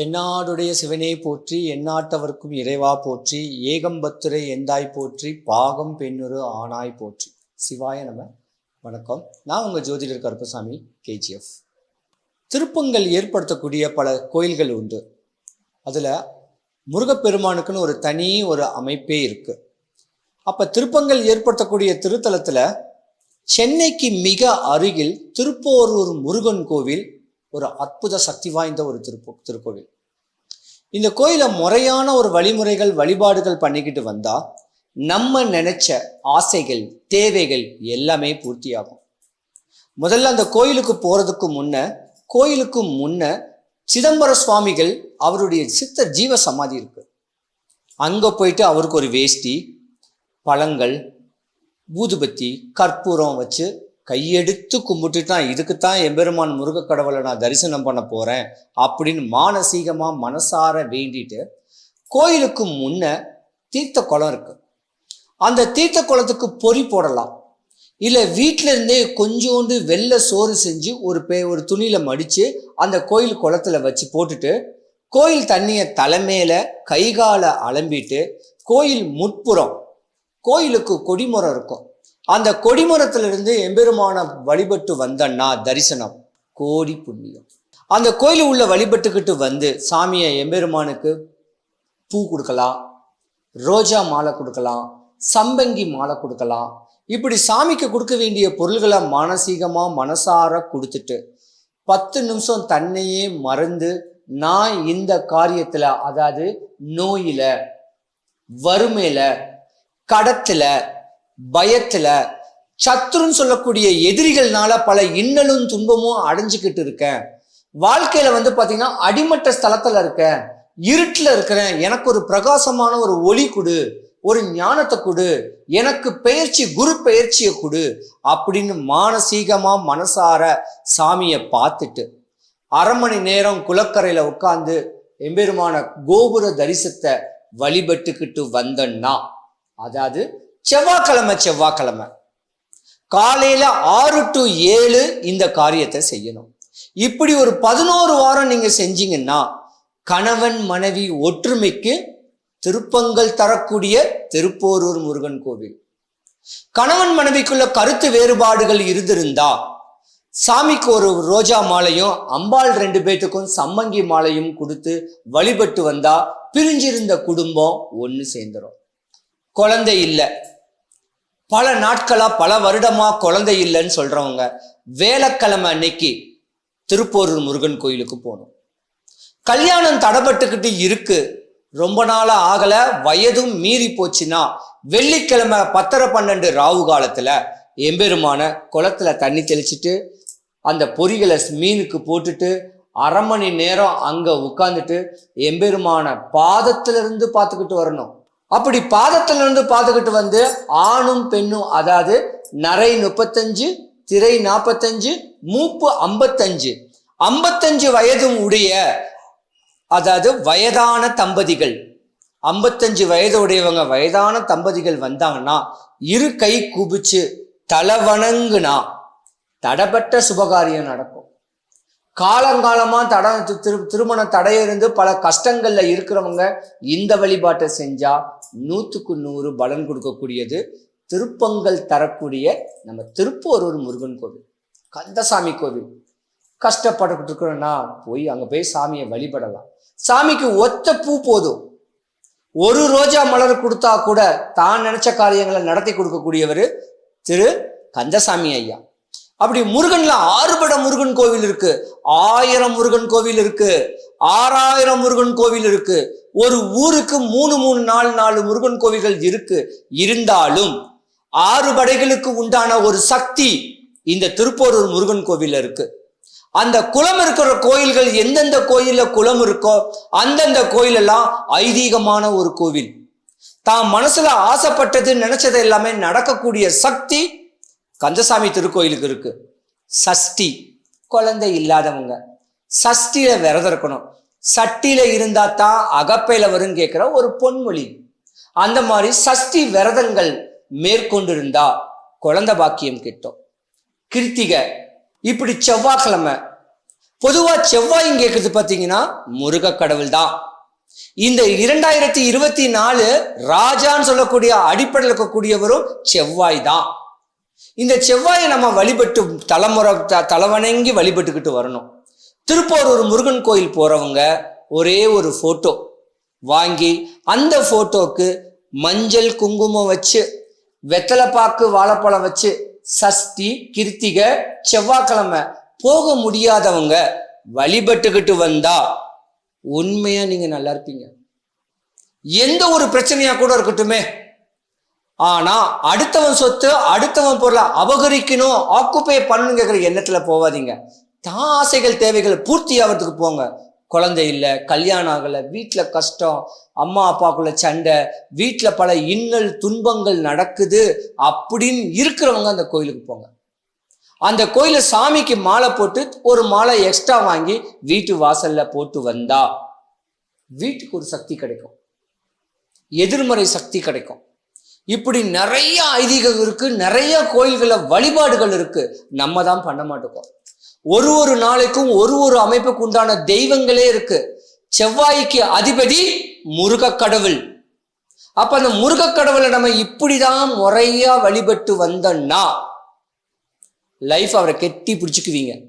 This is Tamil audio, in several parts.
என்னாடுடைய சிவனே போற்றி எந்நாட்டவர்க்கும் இறைவா போற்றி ஏகம்பத்துரை எந்தாய் போற்றி பாகம் பெண்ணுரு ஆனாய் போற்றி. சிவாய நம. வணக்கம். நான் உங்கள் ஜோதிடர் கருப்பசாமி கேஜிஎஃப். திருப்பங்கள் ஏற்படுத்தக்கூடிய பல கோயில்கள் உண்டு. அதில் முருகப்பெருமானுக்குன்னு ஒரு தனி ஒரு அமைப்பே இருக்கு. அப்போ திருப்பங்கள் ஏற்படுத்தக்கூடிய திருத்தலத்தில் சென்னைக்கு மிக அருகில் திருப்போரூர் முருகன் கோவில் ஒரு அற்புத சக்தி வாய்ந்த ஒரு திருப்பு திருக்கோவில். இந்த கோயிலை முறையான ஒரு வழிமுறைகள் வழிபாடுகள் பண்ணிக்கிட்டு வந்தா நம்ம நினைச்ச ஆசைகள் தேவைகள் எல்லாமே பூர்த்தியாகும். முதல்ல அந்த கோயிலுக்கு போறதுக்கு முன்ன கோயிலுக்கு முன்ன சிதம்பர சுவாமிகள் அவருடைய சித்த ஜீவ சமாதி இருக்கு. அங்க போயிட்டு அவருக்கு ஒரு வேஷ்டி பழங்கள் ஊதுபத்தி கற்பூரம் வச்சு கையெடுத்து கும்பிட்டுட்டான் இதுக்குத்தான் எம்பெருமான் முருக கடவுளை நான் தரிசனம் பண்ண போகிறேன் அப்படின்னு மானசீகமாக மனசார வேண்டிட்டு கோயிலுக்கு முன்ன தீர்த்த குளம் இருக்கு. அந்த தீர்த்த குளத்துக்கு பொறி போடலாம். இல்லை வீட்டிலேருந்தே கொஞ்சோண்டு வெள்ளை சோறு செஞ்சு ஒரு பே ஒரு துணியில் மடித்து அந்த கோயில் குளத்துல வச்சு போட்டுட்டு கோயில் தண்ணியை தலைமையில் கைகால அலம்பிட்டு கோயில் முட்புறம் கோயிலுக்கு கொடிமரம் இருக்கும். அந்த கொடிமரத்திலிருந்து எம்பெருமான வழிபட்டு வந்தன்னா தரிசனம். கோடி புண்ணியம். அந்த கோயில் உள்ள வழிபட்டுக்கிட்டு வந்து சாமியை எம்பெருமானுக்கு பூ கொடுக்கலாம் ரோஜா மாலை கொடுக்கலாம் சம்பங்கி மாலை கொடுக்கலாம். இப்படி சாமிக்கு கொடுக்க வேண்டிய பொருள்களை மானசீகமாக மனசார கொடுத்துட்டு பத்து நிமிஷம் தன்னையே மறந்து நான் இந்த காரியத்தில் அதாவது நோயில வறுமையில கடத்தில் பயத்துல சத்துருன்னு சொல்லக்கூடிய எதிரிகள்னால பல இன்னலும் துன்பமும் அடைஞ்சுக்கிட்டு இருக்கேன். வாழ்க்கையில வந்து பாத்தீங்கன்னா அடிமட்ட ஸ்தலத்துல இருக்கேன். இருட்டுல இருக்கிறேன். எனக்கு ஒரு பிரகாசமான ஒரு ஒளி கொடு. ஒரு ஞானத்தை கொடு. எனக்கு பெயர்ச்சி குரு பெயர்ச்சியை கொடு அப்படின்னு மானசீகமா மனசார சாமியை பார்த்துட்டு அரை மணி நேரம் குளக்கரையில உட்காந்து எம்பெருமான கோபுர தரிசனத்தை வழிபட்டுக்கிட்டு வந்தன்னா அதாவது செவ்வாய்க்கிழமை செவ்வாய்க்கிழமை. காலையில ஆறு டு ஏழு இந்த காரியத்தை செய்யணும். இப்படி ஒரு பதினோரு வாரம் நீங்க செஞ்சீங்கன்னா கணவன் மனைவி ஒற்றுமைக்கு திருப்பங்கள் தரக்கூடிய திருப்போரூர் முருகன் கோவில். கணவன் மனைவிக்குள்ள கருத்து வேறுபாடுகள் இருந்திருந்தா சாமிக்கு ஒரு ரோஜா மாலையும் அம்பாள் ரெண்டு பேத்துக்கும் சம்மங்கி மாலையும் கொடுத்து வழிபட்டு வந்தா பிரிஞ்சிருந்த குடும்பம் ஒன்று சேர்ந்துடும் குழந்தை இல்லை. பல நாட்களா பல வருடமா குழந்தை இல்லைன்னு சொல்றவங்க வேலைக்கிழமை அன்னைக்கு திருப்போரூர் முருகன் கோயிலுக்கு போகணும். கல்யாணம் தடப்பட்டுக்கிட்டு இருக்கு. ரொம்ப நாளா ஆகல. வயதும் மீறி போச்சுன்னா வெள்ளிக்கிழமை பத்தரை பன்னெண்டு ராவு காலத்துல எம்பெருமான குளத்துல தண்ணி தெளிச்சிட்டு அந்த பொறிகளை மீனுக்கு போட்டுட்டு அரை மணி நேரம் அங்க உட்காந்துட்டு எம்பெருமான பாதத்துல இருந்து பார்த்துக்கிட்டு வரணும். அப்படி பாதத்திலிருந்து பார்த்துக்கிட்டு வந்து ஆணும் பெண்ணும் அதாவது நரை முப்பத்தஞ்சு திரை நாற்பத்தஞ்சு மூப்பு ஐம்பத்தஞ்சு. ஐம்பத்தஞ்சு வயதும் உடைய அதாவது வயதான தம்பதிகள் ஐம்பத்தஞ்சு வயது உடையவங்க வயதான தம்பதிகள் வந்தாங்கன்னா இரு கை குபிச்சு தலை வணங்குனா தடப்பட்ட சுபகாரியம் நடக்கும். காலங்காலமாக தட திரு திருமண தடையிருந்து பல கஷ்டங்களில் இருக்கிறவங்க இந்த வழிபாட்டை செஞ்சால் நூற்றுக்கு நூறு பலன் கொடுக்கக்கூடியது. திருப்பங்கள் தரக்கூடிய நம்ம திருப்போரூர் முருகன் கோவில் கந்தசாமி கோவில். கஷ்டப்பட்டுக்கிட்டு இருக்கிறோன்னா போய் அங்கே போய் சாமியை வழிபடலாம். சாமிக்கு ஒத்த பூ போதும். ஒரு ரோஜா மலர் கொடுத்தா கூட தான் நினைச்ச காரியங்களை நடத்தி கொடுக்கக்கூடியவர் திரு கந்தசாமி ஐயா. அப்படி முருகன்ல ஆறுபட முருகன் கோவில் இருக்கு. ஆயிரம் முருகன் கோவில் இருக்கு. ஆறாயிரம் முருகன் கோவில் இருக்கு. ஒரு ஊருக்கு மூணு மூணு நாலு நாலு முருகன் கோவில்கள் இருக்கு. இருந்தாலும் ஆறு படைகளுக்கு உண்டான ஒரு சக்தி இந்த திருப்போரூர் முருகன் கோவில்ல இருக்கு. அந்த குளம் இருக்கிற கோயில்கள் எந்தெந்த கோயில்ல குளம் இருக்கோ அந்தந்த கோயிலெல்லாம் ஐதீகமான ஒரு கோவில். தான் மனசுல ஆசைப்பட்டது நினைச்சது எல்லாமே நடக்கக்கூடிய சக்தி கந்தசாமி திருக்கோயிலுக்கு இருக்கு. சஷ்டி. குழந்தை இல்லாதவங்க. சஷ்டியில விரதம் இருக்கணும் சட்டியில இருந்தா தான் அகப்பையில வரும் கேட்கிற ஒரு பொன்மொழி. அந்த மாதிரி சஷ்டி விரதங்கள் மேற்கொண்டிருந்தா குழந்தை பாக்கியம் கிட்டும். கிருத்திகை இப்படி செவ்வாய்க்கிழமை. பொதுவா செவ்வாய் கேட்குறது பார்த்தீங்கன்னா முருக கடவுள் தான். இந்த இரண்டாயிரத்தி இருபத்தி நாலு ராஜான்னு சொல்லக்கூடிய அடிப்படையில் இருக்கக்கூடியவரும் செவ்வாய் தான். இந்த செவ்வாயை நம்ம வழிபட்டு தலைமுறை த- தலைவணங்கி வழிபட்டுக்கிட்டு வரணும். திருப்போரூர் முருகன் கோயில் போறவங்க ஒரே ஒரு போட்டோ வாங்கி அந்த போட்டோக்கு மஞ்சள் குங்குமம் வச்சு வெத்தலைப்பாக்கு வாழைப்பழம் வச்சு சஷ்டி கிருத்திக செவ்வாய்க்கிழமை போக முடியாதவங்க வழிபட்டுக்கிட்டு வந்தா உண்மையா நீங்க நல்லா இருப்பீங்க. எந்த ஒரு பிரச்சனையா கூட இருக்கட்டுமே ஆனா அடுத்தவன் சொத்து அடுத்தவன் பொருளை அபகரிக்கணும் ஆக்குப்பை பண்ணணுங்கிற எண்ணத்துல போவாதீங்க. தான் ஆசைகள் தேவைகள் பூர்த்தி ஆகிறதுக்கு போங்க. குழந்தை இல்லை கல்யாணம் ஆகலை வீட்டில் கஷ்டம் அம்மா அப்பாக்குள்ள சண்டை வீட்டில் பல இன்னல் துன்பங்கள் நடக்குது அப்படின்னு இருக்கிறவங்க அந்த கோயிலுக்கு போங்க. அந்த கோயில சாமிக்கு மாலை போட்டு ஒரு மாலை எக்ஸ்ட்ரா வாங்கி வீட்டு வாசல்ல போட்டு வந்தா வீட்டுக்கு ஒரு சக்தி கிடைக்கும். எதிர்மறை சக்தி கிடைக்கும். இப்படி நிறைய ஐதீகம் இருக்கு நிறைய கோயில்கள வழிபாடுகள் இருக்கு. நம்ம தான் பண்ண மாட்டோம். ஒரு ஒரு நாளைக்கும் ஒரு ஒரு அமைப்புக்கு உண்டான தெய்வங்களே இருக்கு. செவ்வாய்க்கு அதிபதி முருக கடவுள். அப்ப அந்த முருக கடவுளை நம்ம இப்படிதான் முறையா வழிபட்டு வந்தோம்னா லைஃப் அவரை கெட்டி பிடிச்சுக்குவீங்க.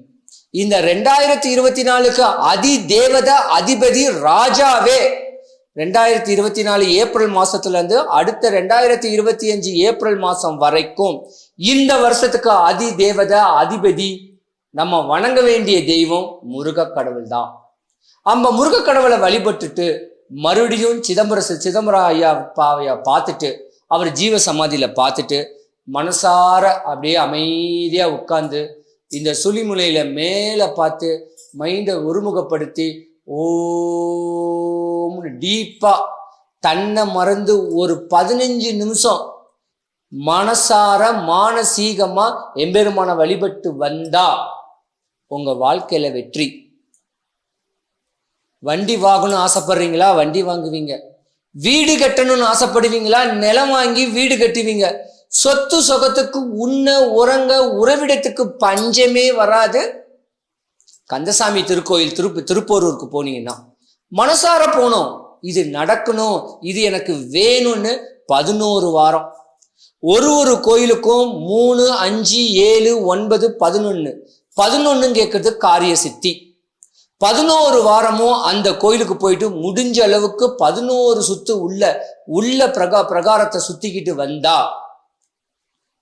இந்த ரெண்டாயிரத்தி இருபத்தி நாலுக்கு அதி தேவத அதிபதி ராஜாவே ரெண்டாயிரத்தி இருபத்தி நாலு ஏப்ரல் மாசத்துலேருந்து அடுத்த ரெண்டாயிரத்தி இருபத்தி அஞ்சு ஏப்ரல் மாதம் வரைக்கும் இந்த வருஷத்துக்கு அதி தேவத அதிபதி நம்ம வணங்க வேண்டிய தெய்வம் முருக கடவுள் தான் நம்ம முருக கடவுளை வழிபட்டுட்டு மறுபடியும் சிதம்பரம் சிதம்பரம் ஐயா பாவையா பார்த்துட்டு அவர் ஜீவ சமாதியில் பார்த்துட்டு மனசார அப்படியே அமைதியாக உட்கார்ந்து இந்த சுழிமுலையில மேலே பார்த்து மைண்டை ஒருமுகப்படுத்தி ஓம்னு டீப்பா தன்னை மறந்து ஒரு பதினஞ்சு நிமிஷம் மனசார மானசீகமா எம்பெருமான வழிபட்டு வந்தா உங்க வாழ்க்கையில வெற்றி. வண்டி வாங்கணும்னு ஆசைப்படுறீங்களா? வண்டி வாங்குவீங்க. வீடு கட்டணும்னு ஆசைப்படுவீங்களா? நிலம் வாங்கி வீடு கட்டுவீங்க. சொத்து சொகத்துக்கு உண்ண உறங்க உறவிடத்துக்கு பஞ்சமே வராது. கந்தசாமி திருக்கோயில் திருப்பு திருப்போரூருக்கு போனீங்கன்னா மனசார போனோம். இது நடக்கணும் இது எனக்கு வேணும்னு பதினோரு வாரம். ஒரு ஒரு கோயிலுக்கும் மூணு அஞ்சு ஏழு ஒன்பது பதினொன்று பதினொன்னு கேட்கறது காரிய சித்தி. பதினோரு வாரமும் அந்த கோயிலுக்கு போயிட்டு முடிஞ்ச அளவுக்கு பதினோரு சுத்து உள்ள உள்ள பிரகா பிரகாரத்தை சுத்திக்கிட்டு வந்தா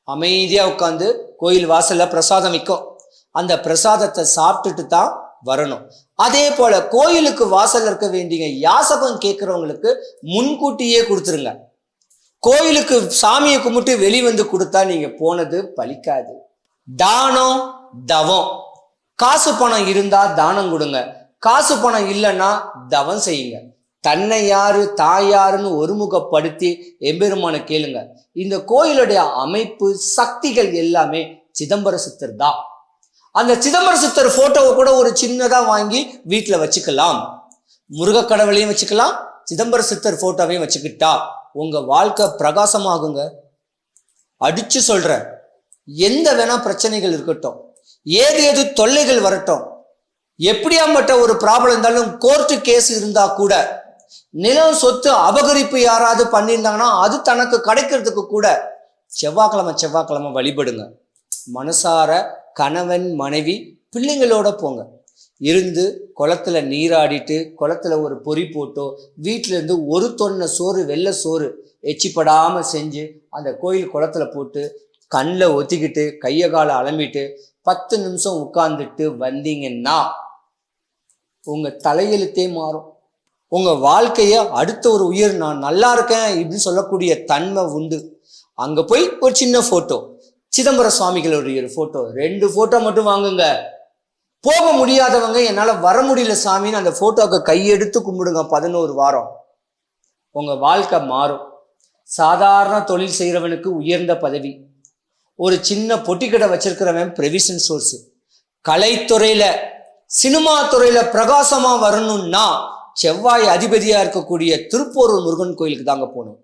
அமைதியா உட்காந்து கோயில் வாசல்ல பிரசாதம் விற்கும். அந்த பிரசாதத்தை சாப்பிட்டுட்டு தான் வரணும். அதே போல கோயிலுக்கு வாசல் இருக்க வேண்டிய யாசகம் கேட்குறவங்களுக்கு முன்கூட்டியே கொடுத்துருங்க. கோயிலுக்கு சாமியை கும்பிட்டு வெளிவந்து கொடுத்தா நீங்க போனது பலிக்காது. தானம் தவம். காசு பணம் இருந்தா தானம் கொடுங்க. காசு பணம் இல்லைன்னா தவம் செய்யுங்க. தன்னை யாரு தாய் யாருன்னு ஒருமுகப்படுத்தி எம்பெருமான கேளுங்க. இந்த கோயிலுடைய அமைப்பு சக்திகள் எல்லாமே சிதம்பர சித்தர் தான். அந்த சிதம்பர சித்தர் போட்டோவை கூட ஒரு சின்னதா வாங்கி வீட்டில் வச்சுக்கலாம். முருகக்கடவுளையும் வச்சுக்கலாம் சிதம்பர சித்தர் போட்டோவையும் வச்சுக்கிட்டா உங்க வாழ்க்கை பிரகாசமாகுங்க. அடிச்சு சொல்றேன். எந்த வேணா பிரச்சனைகள் இருக்கட்டும் ஏது ஏது தொல்லைகள் வரட்டும் எப்படியாம்பட்ட ஒரு ப்ராப்ளம் இருந்தாலும் கோர்ட்டு கேஸ் இருந்தா கூட நிலம் சொத்து அபகரிப்பு யாராவது பண்ணியிருந்தாங்கன்னா அது தனக்கு கிடைக்கிறதுக்கு கூட செவ்வாய்க்கிழமை செவ்வாய்க்கிழமை வழிபடுங்க. மனசார கணவன் மனைவி பிள்ளைங்களோட போங்க. இருந்து குளத்துல நீராடிட்டு குளத்துல ஒரு பொறி போட்டோ வீட்டிலேருந்து ஒரு தொன்ன சோறு வெள்ளை சோறு எச்சிப்படாமல் செஞ்சு அந்த கோயில் குளத்துல போட்டு கண்ணில் ஒத்திக்கிட்டு கையை காலை அலம்பிட்டு பத்து நிமிஷம் உட்காந்துட்டு வந்தீங்கன்னா உங்கள் தலையெழுத்தே மாறும். உங்கள் வாழ்க்கையை அடுத்த ஒரு உயிர் நான் நல்லா இருக்கேன் இப்படின்னு சொல்லக்கூடிய தன்மை உண்டு. அங்கே போய் ஒரு சின்ன ஃபோட்டோ சிதம்பரம் சுவாமிகளுடைய ஒரு போட்டோ ரெண்டு போட்டோ மட்டும் வாங்குங்க. போக முடியாதவங்க என்னால் வர முடியல சாமின்னு அந்த போட்டோக்கு கையெடுத்து கும்பிடுங்க பதினோரு வாரம். உங்க வாழ்க்கை மாறும். சாதாரண தொழில் செய்கிறவனுக்கு உயர்ந்த பதவி. ஒரு சின்ன பொட்டிக்கடை வச்சிருக்கிறவன் ப்ரெவிஷன் சோர்ஸ் கலைத்துறையில சினிமா துறையில பிரகாசமா வரணும்னா செவ்வாய் அதிபதியா இருக்கக்கூடிய திருப்போரூர் முருகன் கோயிலுக்கு தாங்க போகணும்.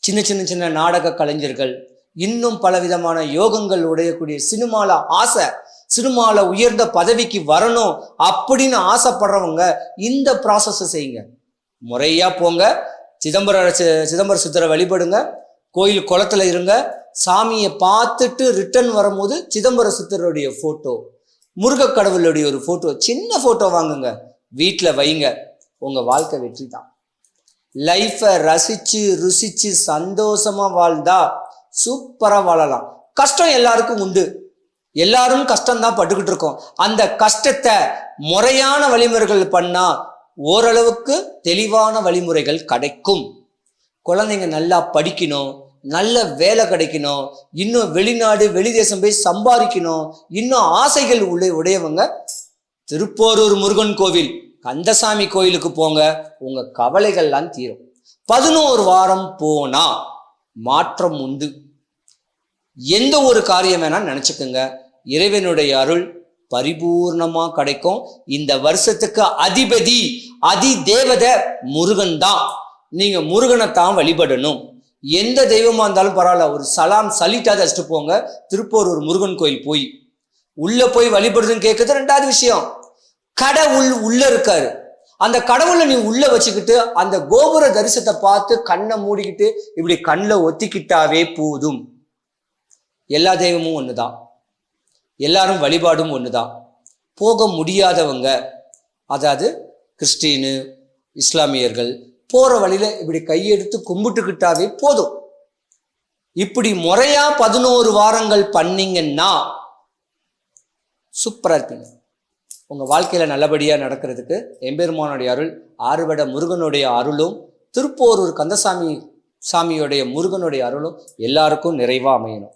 சின்ன சின்ன சின்ன நாடக கலைஞர்கள் இன்னும் பல விதமான யோகங்கள் உடையக்கூடிய சினிமால ஆசை சினிமாவில் உயர்ந்த பதவிக்கு வரணும் அப்படின்னு ஆசைப்படுறவங்க இந்த ப்ராசஸை செய்யுங்க. முறையா போங்க சிதம்பர சிதம்பர சித்தரை வழிபடுங்க கோயில் குளத்துல இருங்க சாமியை பார்த்துட்டு ரிட்டர்ன் வரும்போது சிதம்பர சித்தருடைய ஃபோட்டோ முருக கடவுளுடைய ஒரு ஃபோட்டோ சின்ன ஃபோட்டோ வாங்குங்க வீட்டில் வைங்க உங்கள் வாழ்க்கை வெற்றி தான் லைஃப்பை ரசிச்சு ருசிச்சு சந்தோஷமா வாழ்ந்தா சூப்பராக வாழலாம். கஷ்டம் எல்லாருக்கும் உண்டு. எல்லாரும் கஷ்டம்தான் பட்டுக்கிட்டு இருக்கோம். அந்த கஷ்டத்தை முறையான வழிமுறைகள் பண்ணா ஓரளவுக்கு தெளிவான வழிமுறைகள் கிடைக்கும். குழந்தைங்க நல்லா படிக்கணும். நல்ல வேலை கிடைக்கணும். இன்னும் வெளிநாடு வெளிதேசம் போய் சம்பாதிக்கணும். இன்னும் ஆசைகள் உள்ள உடையவங்க திருப்போரூர் முருகன் கோவில் கந்தசாமி கோயிலுக்கு போங்க. உங்க கவலைகள்லாம் தீரும். பதினோரு வாரம் போனா மாற்றம் உண்டு. எந்த ஒரு காரியம் வேணால் நினச்சிக்கோங்க. இறைவனுடைய அருள் பரிபூர்ணமா கிடைக்கும். இந்த வருஷத்துக்கு அதிபதி அதி தேவத முருகன் தான். நீங்க முருகனை தான் வழிபடணும். எந்த தெய்வமா இருந்தாலும் பரவாயில்ல ஒரு சலாம் சலிட்டாத வச்சுட்டு போங்க. திருப்போரூர் முருகன் கோயில் போய். உள்ள போய் வழிபடுறதுன்னு கேட்கறது ரெண்டாவது விஷயம். கடவுள் உள்ள இருக்காரு. அந்த கடவுளை நீ உள்ள வச்சுக்கிட்டு அந்த கோபுர தரிசனத்தை பார்த்து கண்ணை மூடிக்கிட்டு இப்படி கண்ணில் ஒத்திக்கிட்டாவே போதும். எல்லா தெய்வமும் ஒண்ணுதான். எல்லாரும் வழிபாடும் ஒண்ணுதான். போக முடியாதவங்க அதாவது கிறிஸ்டினு இஸ்லாமியர்கள் போற வழியில இப்படி கையெடுத்து கும்பிட்டுக்கிட்டாவே போதும். இப்படி முறையா பதினோரு வாரங்கள் பண்ணீங்கன்னா சூப்பரா இருப்பீங்க. உங்கள் வாழ்க்கையில் நல்லபடியாக நடக்கிறதுக்கு எம்பெருமானுடைய அருள் ஆறுவட முருகனுடைய அருளும் திருப்போரூர் கந்தசாமி சாமியோடைய முருகனுடைய அருளும் எல்லாருக்கும் நிறைவாக அமையணும்.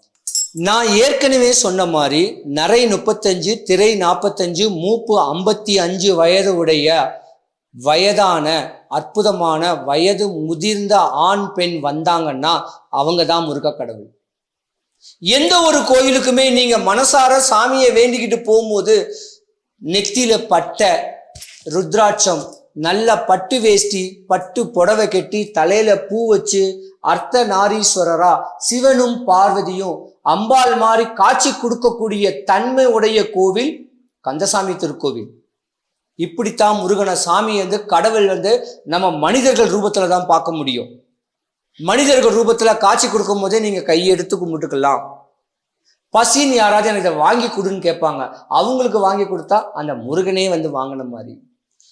நான் ஏற்கனவே சொன்ன மாதிரி நரை முப்பத்தஞ்சு திரை நாற்பத்தஞ்சு மூப்பு ஐம்பத்தி அஞ்சு வயது உடைய வயதான அற்புதமான வயது முதிர்ந்த ஆண் பெண் வந்தாங்கன்னா அவங்க தான் முருக கடவுள். எந்த ஒரு கோயிலுக்குமே நீங்க மனசார சாமியை வேண்டிக்கிட்டு போகும்போது நெத்தியில பட்டை ருத்ராட்சம் நல்ல பட்டு வேஷ்டி பட்டு புடவை கட்டி தலையில பூ வச்சு அர்த்த நாரீஸ்வரரா சிவனும் பார்வதியும் அம்பாள் மாதிரி காட்சி கொடுக்கக்கூடிய தன்மை உடைய கோவில் கந்தசாமி திருக்கோவில். இப்படித்தான் முருகனை சாமி வந்து கடவுள் வந்து நம்ம மனிதர்கள் ரூபத்துல தான் பார்க்க முடியும். மனிதர்கள் ரூபத்துல காட்சி கொடுக்கும் போதே நீங்க கையெடுத்து கும்பிட்டுக்கலாம். பசின்னு யாராவது எனக்கு இதை வாங்கி கொடுன்னு கேட்பாங்க. அவங்களுக்கு வாங்கி கொடுத்தா அந்த முருகனே வந்து வாங்கின மாதிரி.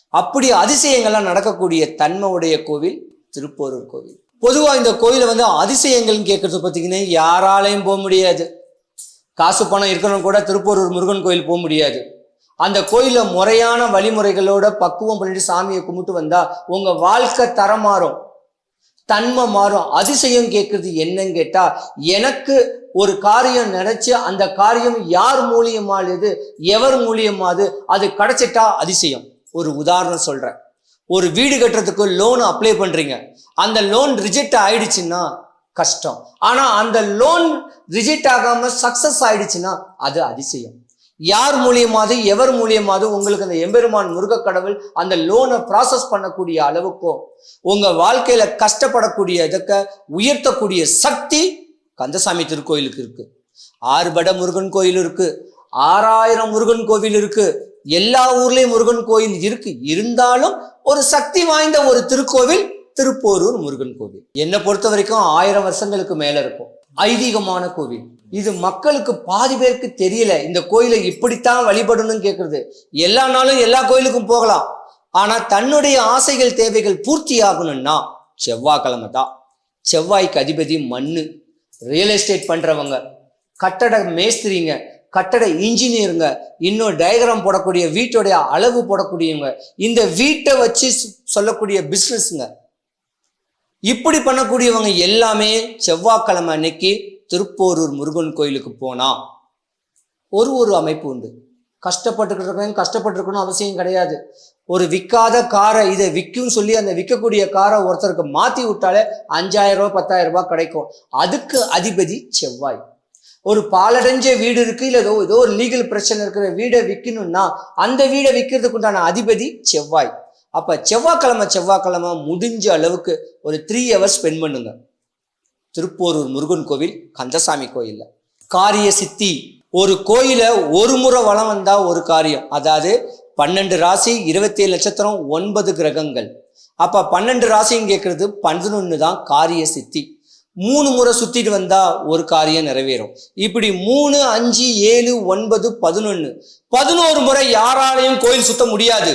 அப்படி அதிசயங்கள்லாம் நடக்கக்கூடிய தன்மை உடைய கோவில் திருப்போரூர் கோவில். பொதுவாக இந்த கோயிலை வந்து அதிசயங்கள்னு கேட்கறது பார்த்தீங்கன்னா யாராலையும் போக முடியாது. காசு பணம் இருக்கணும் கூட திருப்போரூர் முருகன் கோயில் போக முடியாது. அந்த கோயிலில் முறையான வழிமுறைகளோட பக்குவம் பண்ணிட்டு சாமியை கும்பிட்டு வந்தா உங்க வாழ்க்கை தரம் மாறும். தன்மை மாறும். அதிசயம் கேட்கறது என்னன்னு கேட்டா எனக்கு ஒரு காரியம் நினைச்சு அந்த காரியம் யார் மூலியமானது எவர் மூலியமாது அது கிடைச்சிட்டா அதிசயம். ஒரு உதாரணம் சொல்றேன். ஒரு வீடு கட்டுறதுக்கு லோன் அப்ளை பண்றீங்க. அந்த லோன் ரிஜெக்ட் ஆயிடுச்சுன்னா கஷ்டம். ஆனா அந்த லோன் ரிஜெக்ட் ஆகாம சக்சஸ் ஆயிடுச்சுன்னா அது அதிசயம். யார் மூலியமாவது எவர் மூலியமாவது உங்களுக்கு அந்த எம்பெருமான் முருகக் கடவுள் அந்த லோனை ப்ராசஸ் பண்ணக்கூடிய அளவுக்கும் உங்க வாழ்க்கையில கஷ்டப்படக்கூடிய இதக்க உயர்த்தக்கூடிய சக்தி கந்தசாமி திருக்கோயிலுக்கு இருக்கு. ஆறுபட முருகன் கோயில் இருக்கு. ஆறாயிரம் முருகன் கோவில் இருக்கு. எல்லா ஊர்லயும் முருகன் கோயில் இருக்கு. இருந்தாலும் ஒரு சக்தி வாய்ந்த ஒரு திருக்கோவில் திருப்போரூர் முருகன் கோவில். என்னை பொறுத்த வரைக்கும் ஆயிரம் வருஷங்களுக்கு மேல இருக்கும். ஐதீகமான கோவில். இது மக்களுக்கு பாதி பேருக்கு தெரியல. இந்த கோயிலை இப்படித்தான் வழிபடணும்னு கேட்கறது எல்லா நாளும் எல்லா கோயிலுக்கும் போகலாம். ஆனா தன்னுடைய ஆசைகள் தேவைகள் பூர்த்தி ஆகணும்னா செவ்வாய்க்கிழமை தான். செவ்வாய்க்கு அதிபதி மண்ணு. ரியல் எஸ்டேட் பண்றவங்க கட்டட மேஸ்திரிங்க கட்டட இன்ஜினியருங்க இன்னும் டயக்ராம் போடக்கூடிய வீட்டுடைய அளவு போடக்கூடியவங்க இந்த வீட்டை வச்சு சொல்லக்கூடிய பிஸ்னஸ்ங்க இப்படி பண்ணக்கூடியவங்க எல்லாமே செவ்வாய்க்கிழமை அன்னைக்கு திருப்போரூர் முருகன் கோயிலுக்கு போனா ஒரு ஒரு அமைப்பு உண்டு. கஷ்டப்பட்டுக்கிட்டு இருக்கவங்க கஷ்டப்பட்டுருக்கணும் அவசியம் கிடையாது. ஒரு விற்காத காரை இதை விற்கும் சொல்லி அந்த விற்கக்கூடிய காரை ஒருத்தருக்கு மாத்தி விட்டாலே அஞ்சாயிரம் ரூபாய் பத்தாயிரம் ரூபாய் கிடைக்கும். அதுக்கு அதிபதி செவ்வாய். ஒரு பாலடைஞ்ச வீடு இருக்கு இல்ல ஏதோ ஏதோ ஒரு லீகல் பிரச்சனை இருக்கிற வீடை விற்கணும்னா அந்த வீடை விற்கிறதுக்கு உண்டான அதிபதி செவ்வாய். அப்ப செவ்வாய்க்கிழமை செவ்வாய்க்கிழமை முடிஞ்ச அளவுக்கு ஒரு த்ரீ ஹவர்ஸ் ஸ்பெண்ட் பண்ணுங்க. திருப்போரூர் முருகன் கோவில் கந்தசாமி கோயில்ல. காரிய சித்தி. ஒரு கோயில ஒரு முறை வளம் வந்தா ஒரு காரியம். அதாவது பன்னெண்டு ராசி இருபத்தி ஏழு நட்சத்திரம் ஒன்பது கிரகங்கள். அப்ப பன்னெண்டு ராசின்னு கேட்கறது பதினொன்று தான் காரிய சித்தி. மூணு முறை சுத்திட்டு வந்தா ஒரு காரியம் நிறைவேறும். இப்படி மூணு அஞ்சு ஏழு ஒன்பது பதினொன்னு. பதினோரு முறை யாராலையும் கோயில் சுத்த முடியாது.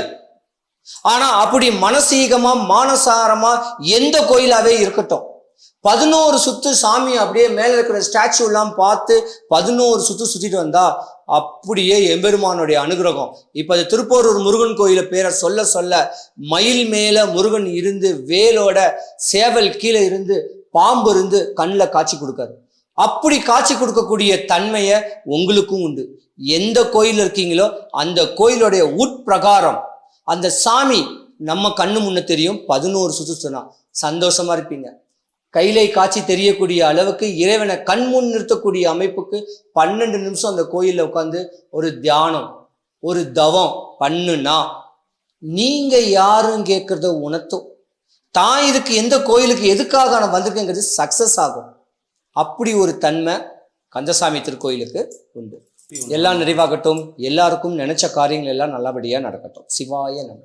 ஆனா அப்படி மனசீகமா மானசாரமா எந்த கோயிலாவே இருக்கட்டும். பதினோரு சுத்து சாமி அப்படியே மேல இருக்கிற ஸ்டாச்சு எல்லாம் பார்த்து பதினோரு சுத்து சுத்திட்டு வந்தா அப்படியே எம்பெருமானுடைய அனுகிரகம். இப்ப அது திருப்போரூர் முருகன் கோயில பேரை சொல்ல சொல்ல மயில் மேல முருகன் இருந்து வேலோட சேவல் கீழே இருந்து பாம்பு இருந்து கண்ணில் காட்சி கொடுக்காரு. அப்படி காட்சி கொடுக்கக்கூடிய தன்மையை உங்களுக்கும் உண்டு. எந்த கோயில் இருக்கீங்களோ அந்த கோயிலுடைய உட்பிரகாரம் அந்த சாமி நம்ம கண்ணு முன்ன தெரியும். பதினோரு சுத்து சொன்னா சந்தோஷமா இருப்பீங்க. கையிலை காட்சி தெரியக்கூடிய அளவுக்கு இறைவனை கண் முன் நிறுத்தக்கூடிய அமைப்புக்கு பன்னெண்டு நிமிஷம் அந்த கோயில்ல உட்காந்து ஒரு தியானம் ஒரு தவம் பண்ணுனா நீங்க யாரும் கேட்கறத உணர்த்தும். தான் இதுக்கு எந்த கோயிலுக்கு எதுக்காக நான் வந்திருக்கேங்கிறது சக்சஸ் ஆகும். அப்படி ஒரு தன்மை கந்தசாமி திருக்கோயிலுக்கு உண்டு. எல்லாம் நிறைவாகட்டும். எல்லாருக்கும் நினைச்ச காரியங்கள் எல்லாம் நல்லபடியா நடக்கட்டும். சிவாய நம்ம